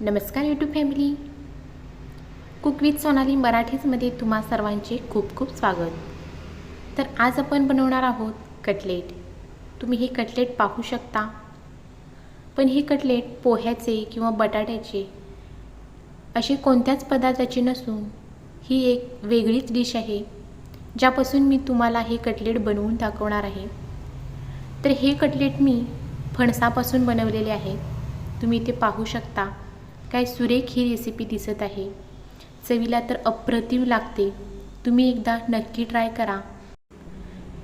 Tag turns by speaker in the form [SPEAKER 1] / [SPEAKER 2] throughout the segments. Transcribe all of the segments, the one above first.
[SPEAKER 1] नमस्कार YouTube family cook with Sonali मराठीजमध्ये तुम्हा सर्वांचे खूप खूप स्वागत. तर आज आपण बनवणार आहोत कटलेट. तुम्ही हे कटलेट पाहू शकता. पण हे कटलेट पोह्याचे किंवा बटाट्याचे असे कोणत्याच पदार्थाचे नसून ही एक वेगळीच डिश आहे ज्यापासून मी तुम्हाला हे कटलेट बनवून दाखवणार आहे. तर हे कटलेट मी फणसापासून बनवलेले आहे. तुम्ही ते पाहू शकता. काय सुरेख ही रेसिपी दिसत आहे. चवीला तर अप्रतिम लागते. तुम्ही एकदा नक्की ट्राय करा.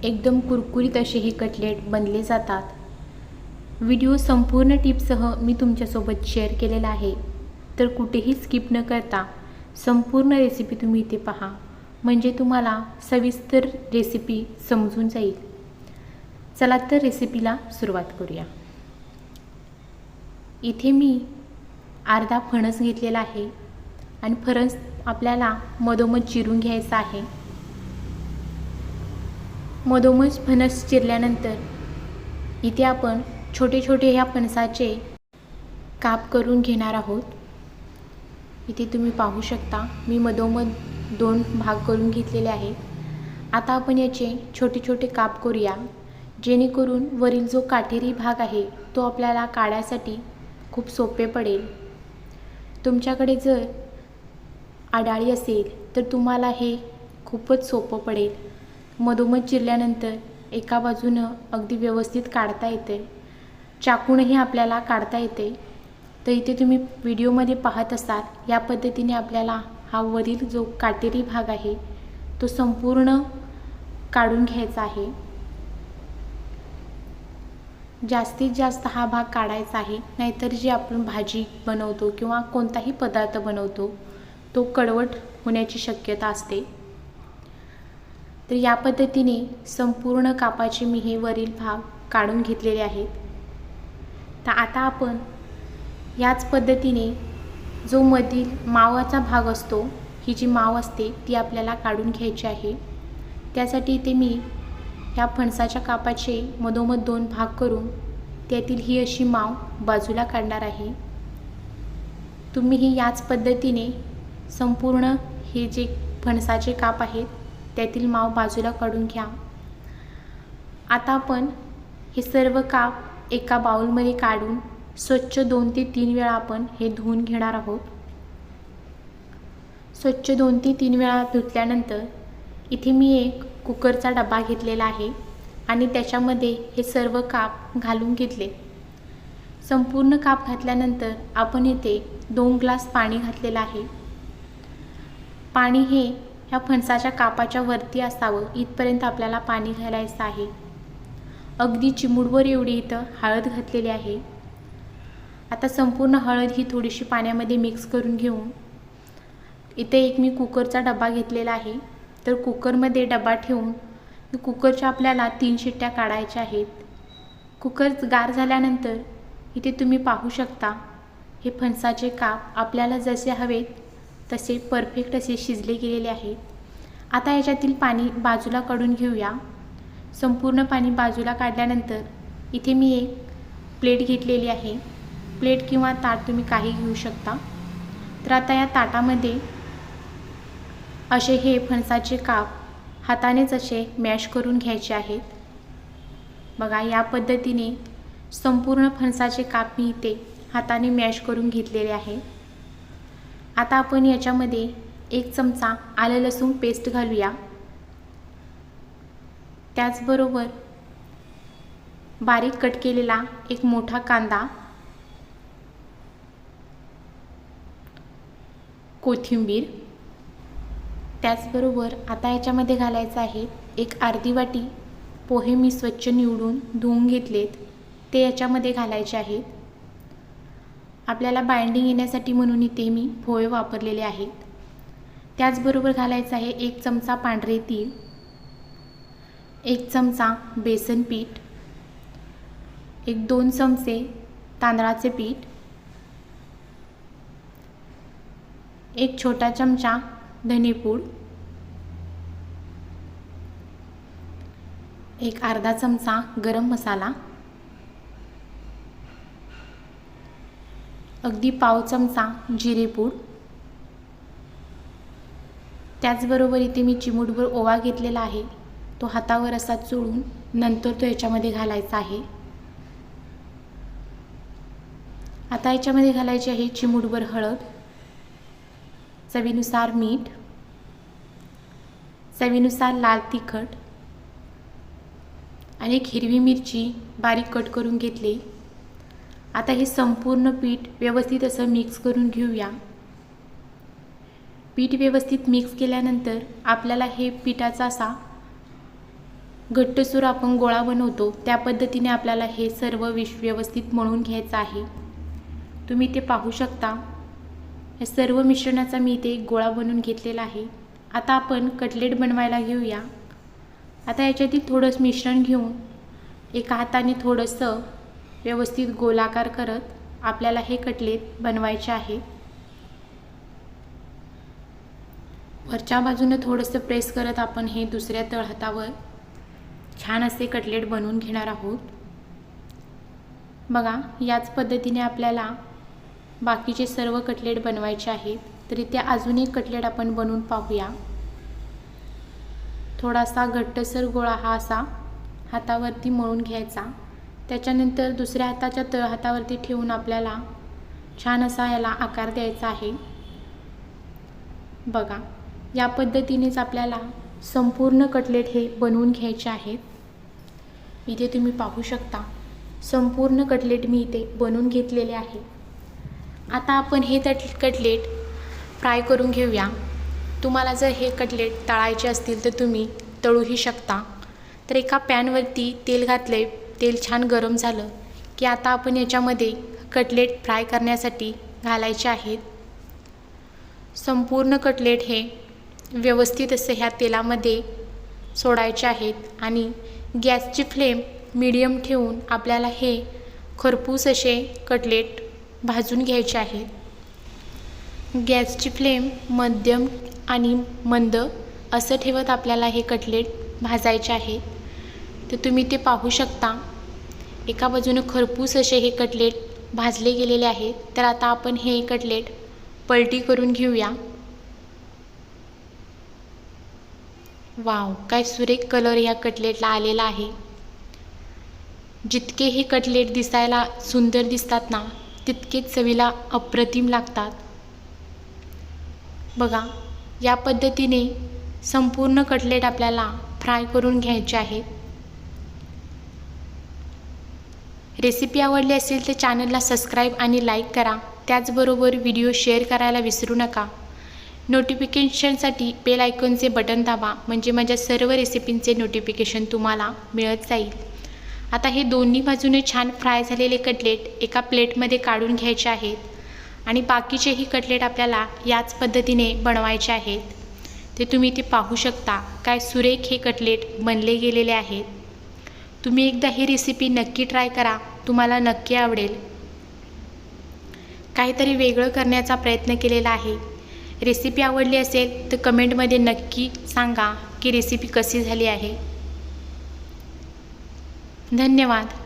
[SPEAKER 1] एकदम कुरकुरीत असे हे कटलेट बनले जातात. व्हिडिओ संपूर्ण टिपसह मी तुमच्यासोबत शेअर केलेला आहे. तर कुठेही स्किप न करता संपूर्ण रेसिपी तुम्ही इथे पहा. म्हणजे तुम्हाला सविस्तर रेसिपी समजून जाईल. चला तर रेसिपीला सुरुवात करूया. इथे मी अर्धा फणस घेतलेला आहे आणि फणस आपल्याला मधोमध चिरून घ्यायचा आहे. मधोमध फणस चिरल्यानंतर इथे आपण छोटे छोटे ह्या फणसाचे काप करून घेणार आहोत. इथे तुम्ही पाहू शकता मी मधोमध दोन भाग करून घेतलेले आहे. आता आपण याचे छोटे छोटे काप करूया जेणेकरून वरील जो काटेरी भाग आहे तो आपल्याला काढायसाठी खूप सोपे पडेल. तुमच्याकडे जर आडाळी असेल तर तुम्हाला हे खूपच सोपं पडेल. मधोमध चिरल्यानंतर एका बाजूनं अगदी व्यवस्थित काढता येते चाकूनही आपल्याला काढता येते तर इथे तुम्ही व्हिडिओमध्ये पाहत असाल या पद्धतीने आपल्याला हा वरील जो काटेरी भाग आहे तो संपूर्ण काढून घ्यायचा आहे. जास्तीत जास्त हा भाग काढायचा आहे. नाहीतर जी आपण भाजी बनवतो किंवा कोणताही पदार्थ बनवतो तो कडवट होण्याची शक्यता असते. तर या पद्धतीने संपूर्ण कापाचे मी हे वरील भाग काढून घेतलेले आहेत. तर आता आपण याच पद्धतीने जो मधील मावाचा भाग असतो ही जी माव असते ती आपल्याला काढून घ्यायची आहे. त्यासाठी ते मी ह्या फणसाच्या कापाचे मधोमध दोन भाग करून त्यातील ही अशी माव बाजूला काढणार आहे. तुम्हीही याच पद्धतीने संपूर्ण हे जे फणसाचे काप आहेत त्यातील माव बाजूला काढून घ्या. आता आपण हे सर्व काप एका बाऊलमध्ये काढून स्वच्छ दोन ते तीन वेळा आपण हे धुवून घेणार आहोत. स्वच्छ दोन ते तीन वेळा धुतल्यानंतर इथे मी एक कुकरचा डबा घेतलेला आहे आणि त्याच्यामध्ये हे सर्व काप घालून घेतले. संपूर्ण काप घातल्यानंतर आपण येथे दोन ग्लास पाणी घातलेलं आहे. पाणी हे ह्या फणसाच्या कापाच्या वरती असावं इथपर्यंत आपल्याला पाणी घालायचं आहे. अगदी चिमुडवर एवढी इथं हळद घातलेली आहे. आता संपूर्ण हळद ही थोडीशी पाण्यामध्ये मिक्स करून घेऊन इथे एक मी कुकरचा डबा घेतलेला आहे. तर कुकरमध्ये डबा ठेवून कुकरच्या आपल्याला तीन शिट्ट्या काढायच्या आहेत. कुकर गार झाल्यानंतर इथे तुम्ही पाहू शकता हे फणसाचे काप आपल्याला जसे हवेत तसे परफेक्ट असे शिजले गेलेले आहेत. आता याच्यातील पाणी बाजूला काढून घेऊया. संपूर्ण पाणी बाजूला काढल्यानंतर इथे मी एक प्लेट घेतलेली आहे. प्लेट किंवा ताट तुम्ही काही घेऊ शकता. तर आता या ताटामध्ये असे हे फणसाचे काप हातानेच असे मॅश करून घ्यायचे आहेत. बघा या पद्धतीने संपूर्ण फणसाचे काप मी इथे हाताने मॅश करून घेतलेले आहे. आता आपण याच्यामध्ये एक चमचा आलं लसूण पेस्ट घालूया. त्याचबरोबर बारीक कट केलेला एक मोठा कांदा कोथिंबीर त्याचबरोबर आता याच्यामध्ये घालायचं आहे एक अर्धी वाटी पोहे मी स्वच्छ निवडून धुवून घेतलेत. ते याच्यामध्ये घालायचे आहेत. आपल्याला बाइंडिंग येण्यासाठी म्हणून इथे मी पोहे वापरलेले आहेत. त्याचबरोबर घालायचं आहे एक चमचा पांढरे तीळ एक चमचा बेसन पीठ एक दोन चमचे तांदळाचे पीठ एक छोटा चमचा धनेपूड एक अर्धा चमचा गरम मसाला. अगदी पाव चमचा जिरेपूड त्याचबरोबर इथे मी चिमूटभर ओवा घेतलेला आहे. तो हातावर असा चोळून नंतर तो याच्यामध्ये घालायचा आहे. आता याच्यामध्ये घालायची आहे चिमूटभर हळद. चवीनुसार मीठ चवीनुसार लाल तिखट आणि एक हिरवी मिरची बारीक कट करून घेतली. आता हे संपूर्ण पीठ व्यवस्थित असं मिक्स करून घेऊया. पीठ व्यवस्थित मिक्स केल्यानंतर आपल्याला हे पिठाचा असा घट्टसूर आपण गोळा बनवतो त्या पद्धतीने आपल्याला हे सर्व विश व्यवस्थित मळून घ्यायचं आहे. तुम्ही ते पाहू शकता. या सर्व मिश्रणाचा मी इथे एक गोळा बनवून घेतलेला आहे. आता आपण कटलेट बनवायला घेऊया. आता याच्यातील थोडंसं मिश्रण घेऊन एका हाताने थोडंसं व्यवस्थित गोलाकार करत आपल्याला हे कटलेट बनवायचे आहे. वरच्या बाजूनं थोडंसं प्रेस करत आपण हे दुसऱ्या तळहातावर छान असे कटलेट बनवून घेणार आहोत. बघा याच पद्धतीने आपल्याला बाकीचे सर्व कटलेट बनवायचे आहेत तर इथे अजून एक कटलेट आपण बनवून पाहूया. थोडासा घट्टसर गोळा हा असा हातावरती मळून घ्यायचा. त्याच्यानंतर दुसऱ्या हाताच्या तळ हातावरती ठेवून आपल्याला छान असा याला आकार द्यायचा आहे. बघा या पद्धतीनेच आपल्याला संपूर्ण कटलेट हे बनवून घ्यायचे आहेत. इथे तुम्ही पाहू शकता संपूर्ण कटलेट मी इथे बनवून घेतलेले आहे. आता आपण हे तट कटलेट फ्राय करून घेऊया. तुम्हाला जर हे कटलेट तळायचे असतील तर तुम्ही तळूही शकता. तर एका पॅनवरती तेल घातले तेल छान गरम झालं की आता आपण याच्यामध्ये कटलेट फ्राय करण्यासाठी घालायचे आहेत. संपूर्ण कटलेट हे व्यवस्थित असं ह्या तेलामध्ये सोडायचे आहेत आणि गॅसची फ्लेम मीडियम ठेवून आपल्याला हे खरपूस असे कटलेट भाजून घ्यायचे आहे. गॅसची फ्लेम मध्यम आणि मंद असं ठेवत आपल्याला हे कटलेट भाजायचे आहे. तर तुम्ही ते पाहू शकता. एका बाजूनं खरपूस असे हे कटलेट भाजले गेलेले आहेत तर आता आपण हे कटलेट पलटी करून घेऊया. वाव काय सुरेख कलर या कटलेटला आलेला आहे. जितके हे कटलेट दिसायला सुंदर दिसतात ना तितकेच चवीला अप्रतिम लागतात. बघा या पद्धतीने संपूर्ण कटलेट आपल्याला फ्राय करून घ्यायचे आहेत रेसिपी आवडली असेल तर चॅनलला सबस्क्राईब आणि लाईक करा. त्याचबरोबर व्हिडिओ शेअर करायला विसरू नका. नोटिफिकेशनसाठी बेल आयकॉनचे बटन दाबा म्हणजे माझ्या सर्व रेसिपींचे नोटिफिकेशन तुम्हाला मिळत जाईल. आता हे दोन्ही बाजूने छान फ्राय झालेले कटलेट एका प्लेटमध्ये काढून घ्यायचे आहेत आणि बाकीचेही कटलेट आपल्याला याच पद्धतीने बनवायचे आहेत. ते तुम्ही ते पाहू शकता काय सुरेख हे कटलेट बनले गेलेले आहेत. तुम्ही एकदा ही रेसिपी नक्की ट्राय करा तुम्हाला नक्की आवडेल. काहीतरी वेगळं करण्याचा प्रयत्न केलेला आहे. रेसिपी आवडली असेल तर कमेंटमध्ये नक्की सांगा की रेसिपी कशी झाली आहे. धन्यवाद.